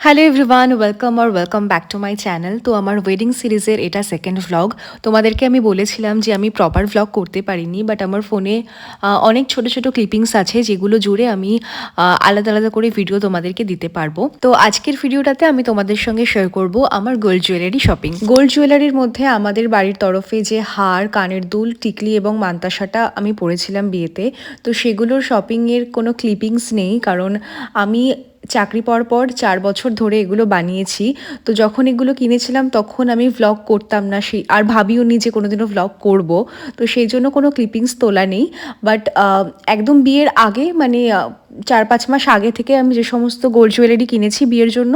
Hello everyone welcome R welcome back to my channel তো আমার wedding সিরিজের এটা সেকেন্ড ভ্লগ তোমাদেরকে আমি বলেছিলাম যে আমি প্রপার ভ্লগ করতে পারিনি বাট আমার ফোনে অনেক ছোট ছোট ক্লিপিংস আছে যেগুলো জুড়ে আমি আলাদা আলাদা করে ভিডিও তোমাদেরকে দিতে পারব। তো আজকের ভিডিওটাতে আমি তোমাদের সঙ্গে শেয়ার করব আমার গোল্ড জুয়েলারি শপিং গোল্ড জুয়েলারির মধ্যে আমাদের বাড়ির তরফে যে হার, কানের দুল, টিকলি এবং মান্তাসাটা আমি পরেছিলাম বিয়েতে, তো সেগুলোর শপিংয়ের কোনো ক্লিপিংস নেই, কারণ আমি চাকরি পাওয়ার পর চার বছর ধরে এগুলো বানিয়েছি। তো যখন এগুলো কিনেছিলাম তখন আমি ভ্লগ করতাম না সেই, আর ভাবিও নি যে কোনোদিনও ভ্লগ করব। তো সেই জন্য কোনো ক্লিপিংস তোলা নেই। বাট একদম বিয়ের আগে মানে চার পাঁচ মাস আগে থেকে আমি যে সমস্ত গোল্ড জুয়েলারি কিনেছি বিয়ের জন্য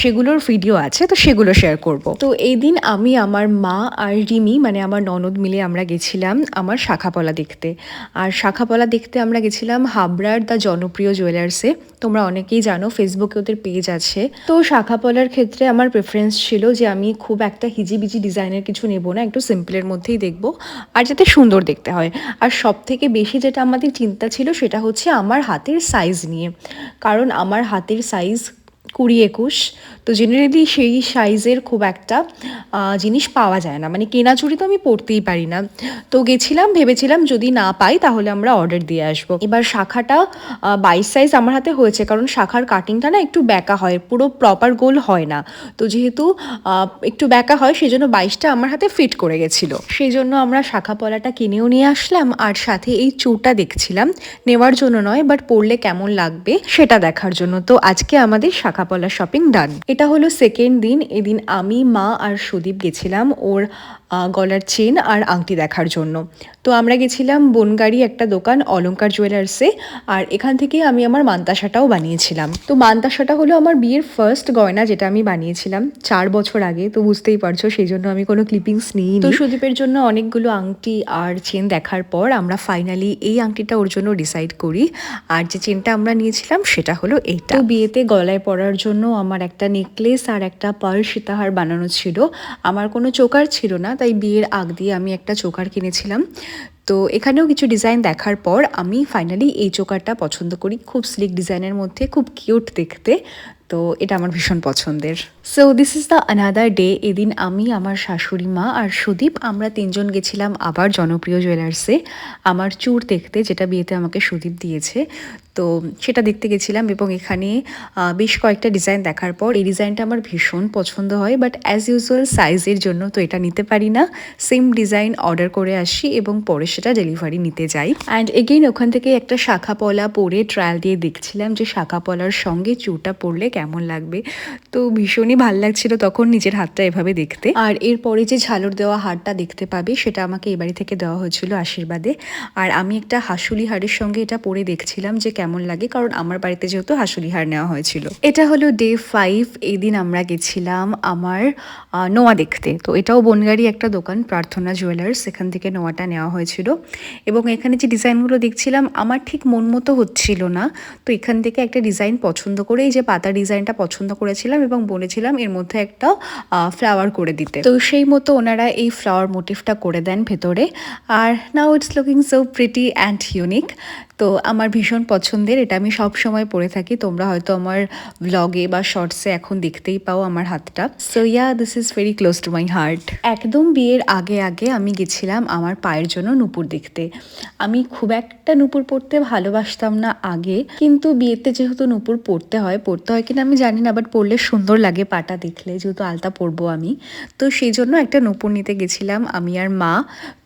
সেগুলোর ভিডিও আছে, তো সেগুলো শেয়ার করব। তো এই দিন আমি আমার মা আর রিমি মানে আমার ননদ মিলে আমরা গেছিলাম আমার শাখাপলা দেখতে। আর শাখাপলা দেখতে আমরা গেছিলাম হাবড়ার দ্য জনপ্রিয় জুয়েলার্সে তোমরা অনেকেই জানো ফেসবুকে ওদের পেজ আছে। তো শাখাপলার ক্ষেত্রে আমার প্রেফারেন্স ছিল যে আমি খুব একটা হিজিবিজি ডিজাইনের কিছু নেব না, একটু সিম্পলের মধ্যেই দেখব, আর যাতে সুন্দর দেখতে হয়। আর সব থেকে বেশি যেটা আমাদের চিন্তা ছিল সেটা হচ্ছে আমার হাতের সাইজ নিয়ে। কারণ আমার হাতের সাইজ কুড়ি একুশ। তো জেনারেলি সেই সাইজের খুব একটা জিনিস পাওয়া যায় না। মানে কেনা চুড়ি তো আমি পরতেই পারি না। তো গেছিলাম, ভেবেছিলাম যদি না পাই তাহলে আমরা অর্ডার দিয়ে আসব। এবার শাখাটা বাইশ সাইজ আমার হাতে হয়েছে, কারণ শাখার কাটিংটা না একটু ব্যাকা হয়, পুরো প্রপার গোল হয় না। তো যেহেতু একটু ব্যাকা হয় সেই জন্য বাইশটা আমার হাতে ফিট করে গেছিল। সেই জন্য আমরা শাখা পলাটা কিনেও নিয়ে আসলাম, আর সাথে এই চুটা দেখছিলাম। নেওয়ার জন্য নয় বাট পরলে কেমন লাগবে সেটা দেখার জন্য। তো আজকে আমাদের শাখা পলা শপিং ডান এটা হলো সেকেন্ড দিন। এদিন আমি মা আর সুদীপ গেছিলাম। ওর গলার চেন আর আংটি দেখার জন্য। তো আমরা গেছিলাম বনগাড়ি একটা দোকান অলংকার জুয়েলার্সে আর এখান থেকে আমি আমার মান্তাসাটাও বানিয়েছিলাম। তো মান্তাসাটা হলো আমার বিয়ের ফার্স্ট গয়না যেটা আমি বানিয়েছিলাম চার বছর আগে তো বুঝতেই পারছ সেই জন্য আমি কোনো ক্লিপিংস নিই তো সুদীপের জন্য অনেকগুলো আংটি আর চেন দেখার পর আমরা ফাইনালি এই আংটিটা ওর জন্য ডিসাইড করি। আর যে চেনটা আমরা নিয়েছিলাম সেটা হলো এইটা। তো বিয়েতে গলায় পরার জন্য আমার একটা নেকলেস আর একটা পার্ল সীতাহার বানানো ছিল। আমার কোনো চোকার ছিল না তাই বিয়ের আগ দিয়ে আমি একটা চোকার কিনেছিলাম। তো এখানেও কিছু ডিজাইন দেখার পর আমি ফাইনালি এই চোকারটা পছন্দ করি। খুব স্লিক ডিজাইনের মধ্যে, খুব কিউট দেখতে। তো এটা আমার ভীষণ পছন্দের। So this is the another day এদিন আমি, আমার শাশুড়ি মা আর সুদীপ, আমরা তিনজন গেছিলাম আবার জনপ্রিয় জুয়েলার্সে আমার চুর দেখতে, যেটা বিয়েতে আমাকে সুদীপ দিয়েছে। তো সেটা দেখতে গেছিলাম এবং এখানে বেশ কয়েকটা ডিজাইন দেখার পর এই ডিজাইনটা আমার ভীষণ পছন্দ হয়। বাট অ্যাজ ইউজুয়াল সাইজের জন্য তো এটা নিতে পারি না। সেম ডিজাইন অর্ডার করে আসি এবং পরে সেটা ডেলিভারি নিতে যাই। অ্যান্ড এগেইন ওখান থেকে একটা শাখা পলা পরে ট্রায়াল দিয়ে দেখছিলাম যে শাখা পলার সঙ্গে চুটা পরলে কেমন লাগবে। তো ভীষণই ভালো লাগছিল তখন নিজের হাতটা এভাবে দেখতে। আর এরপরে যে ঝালর দেওয়া হারটা দেখতে পাবে, সেটা আমাকে এই বাড়ি থেকে দেওয়া হয়েছিল আশীর্বাদে। আর আমি একটা হাসুলি হারের সঙ্গে এটা পরে দেখছিলাম যে কেমন লাগে, কারণ আমার বাড়িতে যেহেতু হাসুলি হার নেওয়া হয়েছিল। এটা হলো ডে ফাইভ এই দিন আমরা গেছিলাম আমার নোয়া দেখতে। তো এটাও বনগাড়ি একটা দোকান, প্রার্থনা জুয়েলার্স এখান থেকে নোয়াটা নেওয়া হয়েছিল। এবং এখানে যে ডিজাইনগুলো দেখছিলাম, আমার ঠিক মন মতো হচ্ছিল না। তো এখান থেকে একটা ডিজাইন পছন্দ করে এই যে পাতা ডিজাইনটা পছন্দ করেছিলাম এবং বলেছিলাম এর মধ্যে একটা ফ্লাওয়ার করে দিতে। তো সেই মতো ওনারা এই ফ্লাওয়ার মোটিভটা করে দেন ভেতরে। আর now it's looking so pretty and unique তো আমার ভীষণ পছন্দের, এটা আমি সব সময় পরে থাকি। তোমরা হয়তো আমার ব্লগে বা শর্টসে এখন দেখতেই পাও আমার হাতটা। So yeah this is very close to my heart একদম বিয়ের আগে আগে আমি গেছিলাম আমার পায়ের জন্য নুপুর দেখতে। আমি খুব একটা নুপুর পরতে ভালোবাসতাম না আগে, কিন্তু বিয়েতে যেহেতু নুপুর পরতে হয় পরতে হয় কিনা আমি জানি না বাট পরলে সুন্দর লাগে পাটা দেখলে, যেহেতু আলতা পরবো আমি। তো সেই জন্য একটা নুপুর নিতে গেছিলাম আমি আর মা।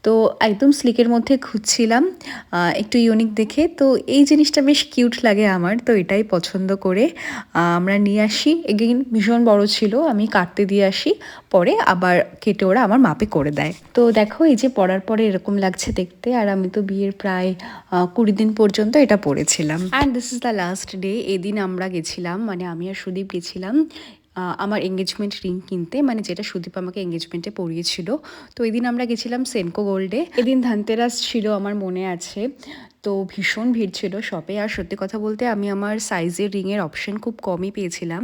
তো একদম স্লিকের মধ্যে খুঁজছিলাম একটু ইউনিক দেখে। তো এই জিনিসটা বেশ কিউট লাগে আমার, তো এটাই পছন্দ করে। আমরা নিয়ে আসি। এগেইন ভীষণ বড় ছিল, আমি কাটতে দিয়ে আসি। পরে আবার কেটে ওরা আমার মাপে করে দেয়। তো দেখো, এই যে পরার পরে এরকম লাগছে দেখতে, আর আমি তো বিয়ের প্রায় কুড়ি দিন পর্যন্ত এটা পরেছিলাম। And this is the last day এদিন আমরা গেছিলাম মানে আমি আর সুদীপ গেছিলাম। আমার এঙ্গেজমেন্ট রিং কিনতে মানে যেটা সুদীপ আমাকে এঙ্গেজমেন্টে পড়িয়েছিল তো এদিন আমরা গেছিলাম সেনকো গোল্ডে এদিন ধানতেরাস ছিল, আমার মনে আছে। তো ভীষণ ভিড় ছিল শপে আর সত্যি কথা বলতে আমি আমার সাইজের রিংয়ের অপশন খুব কমই পেয়েছিলাম।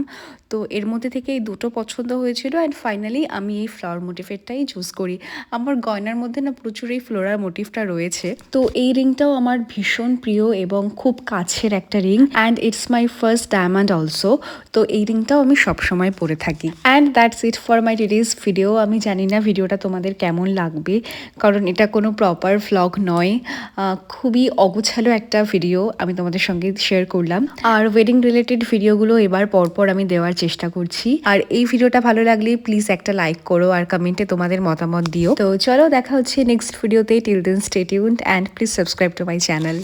তো এর মধ্যে থেকে এই দুটো পছন্দ হয়েছিল অ্যান্ড ফাইনালি আমি এই ফ্লাওয়ার মোটিভেরটাই চুজ করি। আমার গয়নার মধ্যে না প্রচুর এই ফ্লোরার মোটিভটা রয়েছে। তো এই রিংটাও আমার ভীষণ প্রিয় এবং খুব কাছের একটা ring and it's my first diamond also তো এই রিংটাও আমি সবসময় পরে থাকি। And that's it for my today's video আমি জানি না ভিডিওটা তোমাদের কেমন লাগবে, কারণ এটা কোনো প্রপার ভ্লগ নয়। খুবই অগোছালো একটা ভিডিও আমি তোমাদের সঙ্গে শেয়ার করলাম। আর ওয়েডিং রিলেটেড ভিডিওগুলো এবার পরপর আমি দেওয়ার চেষ্টা করছি। আর এই ভিডিওটা ভালো লাগলে প্লিজ একটা লাইক করো আর কমেন্টে তোমাদের মতামত দিও। তো চলো দেখা হচ্ছে নেক্সট ভিডিওতে till then stay tuned and please subscribe to my channel